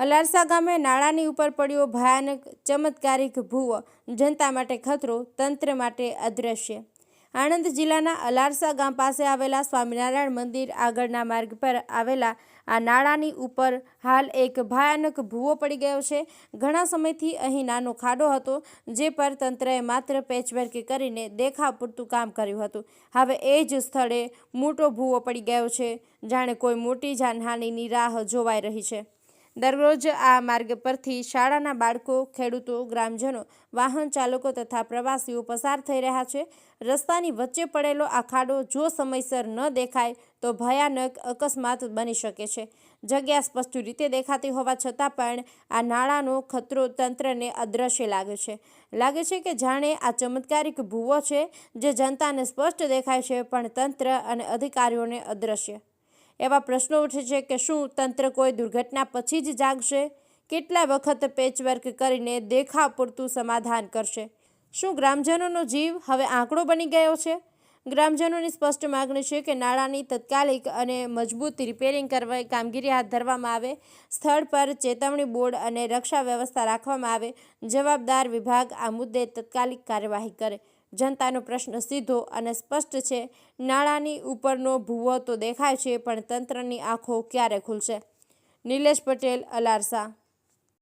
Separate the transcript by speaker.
Speaker 1: અલારસા ગામે નાળાની ઉપર પડ્યો ભયાનક ચમત્કારિક ભૂવો, જનતા માટે ખતરો, તંત્ર માટે અદ્રશ્ય. આણંદ જિલ્લાના અલારસા ગામ પાસે આવેલા સ્વામિનારાયણ મંદિર આગળના માર્ગ પર આવેલા આ નાળાની ઉપર હાલ એક ભયાનક ભૂવો પડી ગયો છે. ઘણા સમયથી અહીં નાનો ખાડો હતો, જે પર તંત્રએ માત્ર પેચવર્ક કરીને દેખાવ પૂરતું કામ કર્યું હતું. હવે એ જ સ્થળે મોટો ભૂવો પડી ગયો છે, જાણે કોઈ મોટી જાનહાનિની રાહ જોવાઈ રહી છે. દરરોજ આ માર્ગ પરથી શાળાના બાળકો, ખેડૂતો, ગ્રામજનો, વાહન ચાલકો તથા પ્રવાસીઓ પસાર થઈ રહ્યા છે. રસ્તાની વચ્ચે પડેલો આ ખાડો જો સમયસર ન દેખાય, તો ભયાનક અકસ્માત બની શકે છે. જગ્યા સ્પષ્ટ રીતે દેખાતી હોવા છતાં પણ આ નાળાનો ખતરો તંત્રને અદ્રશ્ય લાગે છે. લાગે છે કે જાણે આ ચમત્કારિક ભૂવો છે જે જનતાને સ્પષ્ટ દેખાય છે, પણ તંત્ર અને અધિકારીઓને અદ્રશ્ય. એવા પ્રશ્નો ઉઠે છે કે શું તંત્ર કોઈ દુર્ઘટના પછી જ જાગશે? કેટલા વખત પેચવર્ક કરીને દેખાવ પૂરતું સમાધાન કરશે? શું ગ્રામજનોનો જીવ હવે આંકડો બની ગયો છે? ગ્રામજનોની સ્પષ્ટ માગણી છે કે નાળાની તત્કાલિક અને મજબૂત રિપેરિંગ કરવા કામગીરી હાથ ધરવામાં આવે, સ્થળ પર ચેતવણી બોર્ડ અને રક્ષા વ્યવસ્થા રાખવામાં આવે, જવાબદાર વિભાગ આ મુદ્દે તત્કાલિક કાર્યવાહી કરે. જનતાનો પ્રશ્ન સીધો અને સ્પષ્ટ છે. નાણાંની ઉપરનો ભૂવો તો દેખાય છે, પણ તંત્રની આંખો ક્યારે ખુલશે? નિલેશ પટેલ, અલારસા.